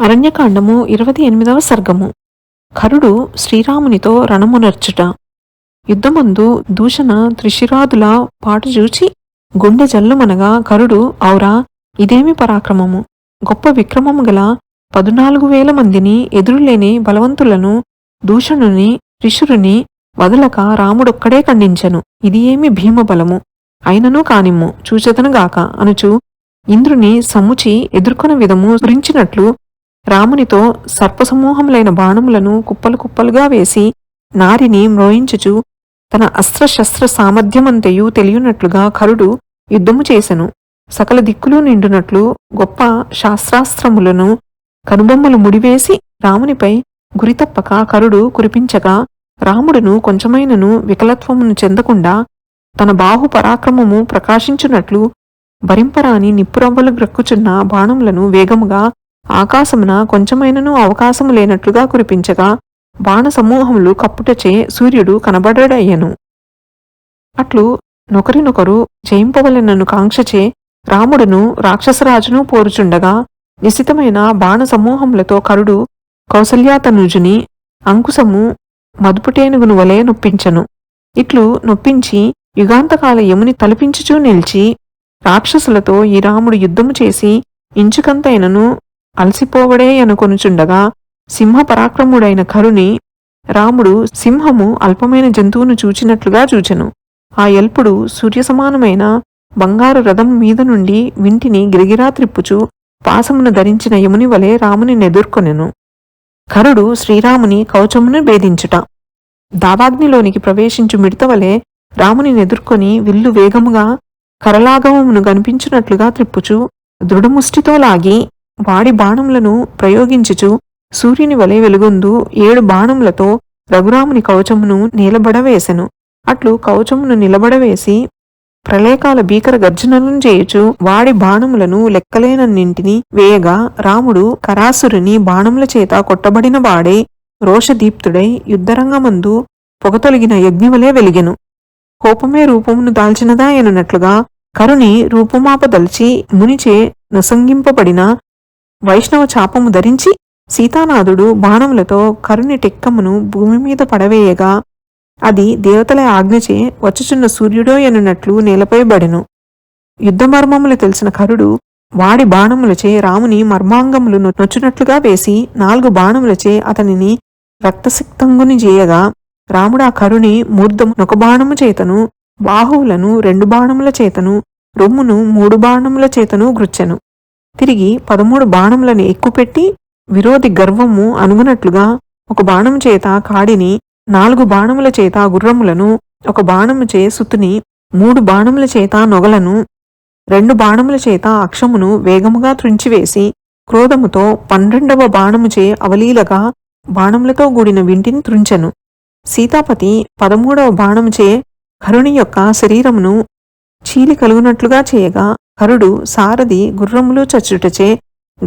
అరణ్యకాండము ఇరవై ఎనిమిదవ సర్గము. కరుడు శ్రీరామునితో రణమునర్చుట. యుద్ధమందు దూషణ త్రిశిరాదుల పాటు చూచి గుండె జల్లుమనగా కరుడు ఔరా ఇదేమి పరాక్రమము? గొప్ప విక్రమము గల పదునాలుగు వేల మందిని ఎదురులేని బలవంతులను దూషణుని త్రిశురుని వదలక రాముడొక్కడే ఖండించెను. ఇది ఏమి భీమబలము? అయినను కానిమ్ము చూచెదనుగాక అనుచు ఇంద్రుని సముచి ఎదుర్కొన విధము గురించినట్లు రామునితో సర్పసమూహములైన బాణములను కుప్పలు కుప్పలుగా వేసి నారిని మ్రోయించుచు తన అస్త్రశస్త్ర సామర్థ్యమంతయు తెలియనట్లుగా కరుడు యుద్ధము చేసెను. సకల దిక్కులు నిండునట్లు గొప్ప శాస్త్రాస్త్రములను కనుబొమ్మలు ముడివేసి రామునిపై గురితప్పక కరుడు కురిపించగా రాముడును కొంచెమైనను వికలత్వమును చెందకుండా తన బాహు పరాక్రమము ప్రకాశించునట్లు భరింపరాని నిప్పురవ్వలు గ్రక్కుచున్న బాణములను వేగముగా ఆకాశమున కొంచెమైనను అవకాశము లేనట్లుగా కురిపించగా బాణసమూహములు కప్పుటచే సూర్యుడు కనబడడయ్యను. అట్లు నొకరినొకరు జయింపవలెనను కాంక్షచే రాముడును రాక్షసరాజును పోరుచుండగా నిశితమైన బాణసమూహములతో కరుడు కౌసల్యాతనుజుని అంకుశము మదుపుటేనుగును వలె నొప్పించను. ఇట్లు నొప్పించి యుగాంతకాల యముని తలపించుచూ నిలిచి రాక్షసులతో ఈ రాముడు యుద్ధము చేసి ఇంచుకంతైనను అలసిపోవడే అనుకొనుచుండగా సింహ పరాక్రముడైన కరుని రాముడు సింహము అల్పమైన జంతువును చూచినట్లుగా చూచెను. ఆ ఎల్పుడు సూర్యసమానమైన బంగారు రథం మీద నుండి వింటిని గిరిగిరా త్రిప్పుచు పాసమును ధరించిన యముని వలె రాముని నెదుర్కొనెను. కరుడు శ్రీరాముని కౌచమును భేదించుట. దావాగ్నిలోనికి ప్రవేశించు మిడతవలే రాముని నెదుర్కొని విల్లు వేగముగా కరలాగవమును కనిపించినట్లుగా త్రిప్పుచు దృఢముష్టితో లాగి వాడి బాణములను ప్రయోగించుచు సూర్యుని వలె వెలుగొందు ఏడు బాణములతో రఘురాముని కవచమును నిలబడవేసెను. అట్లు కవచమును నిలబడవేసి ప్రళయకాల భీకర గర్జనలను చేయుచు వాడి బాణములను లెక్కలేనన్నింటిని వేయగా రాముడు కరాసురుని బాణముల చేత కొట్టబడిన వాడే రోషదీప్తుడై యుద్ధరంగమందు పొగతొలిగిన యజ్ఞవలే వెలిగెను. కోపమే రూపమును దాల్చినదా ఎనున్నట్లుగా కరుణి రూపుమాపదల్చి మునిచే నొసంగింపబడిన వైష్ణవ చాపము ధరించి సీతానాథుడు బాణములతో కరుణి టెక్కమును భూమి మీద పడవేయగా అది దేవతల ఆజ్ఞచే వచ్చుచున్న సూర్యుడో ఎనున్నట్లు నేలపై బడెను. యుద్ధమర్మములు తెలిసిన కరుడు వాడి బాణములచే రాముని మర్మాంగములు నొచ్చునట్లుగా వేసి నాలుగు బాణములచే అతనిని రక్తసిక్తంగుని చేయగా రాముడు ఆ కరుని మూర్ధము నొక బాణము చేతను బాహువులను రెండు బాణముల చేతను రొమ్మును మూడు బాణముల చేతను గృచ్చెను. తిరిగి పదమూడు బాణములను ఎక్కుపెట్టి విరోధి గర్వము అనుగునట్లుగా ఒక బాణము చేత కాడిని నాలుగు బాణముల చేత గుర్రములను ఒక బాణము చే సుతుని మూడు బాణముల చేత నొగలను రెండు బాణముల చేత అక్షమును వేగముగా త్రుంచివేసి క్రోధముతో పన్నెండవ బాణముచే అవలీలగా బాణములతో కూడిన వింటిని త్రుంచెను. సీతాపతి పదమూడవ బాణముచే కరుణి యొక్క శరీరమును చీలి కలుగునట్లుగా చేయగా కరుడు సారథి గుర్రములో చచ్చుటచే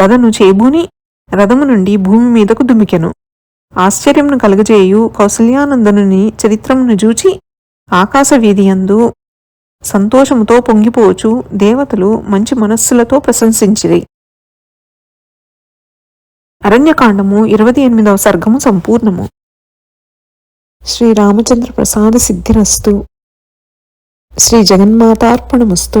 గదను చేబూని రథము నుండి భూమి మీదకు దుమికెను ఆశ్చర్యమును కలుగజేయు కౌసల్యానందనుని చరిత్రమును జూచి ఆకాశవీధియందు సంతోషముతో పొంగిపోచు దేవతలు మంచి మనస్సులతో ప్రశంసించిరి. అరణ్యకాండము ఇరవై ఎనిమిదవ సర్గము సంపూర్ణము. శ్రీరామచంద్ర ప్రసాద సిద్ధిరస్తు. శ్రీ జగన్మాతార్పణమస్తు.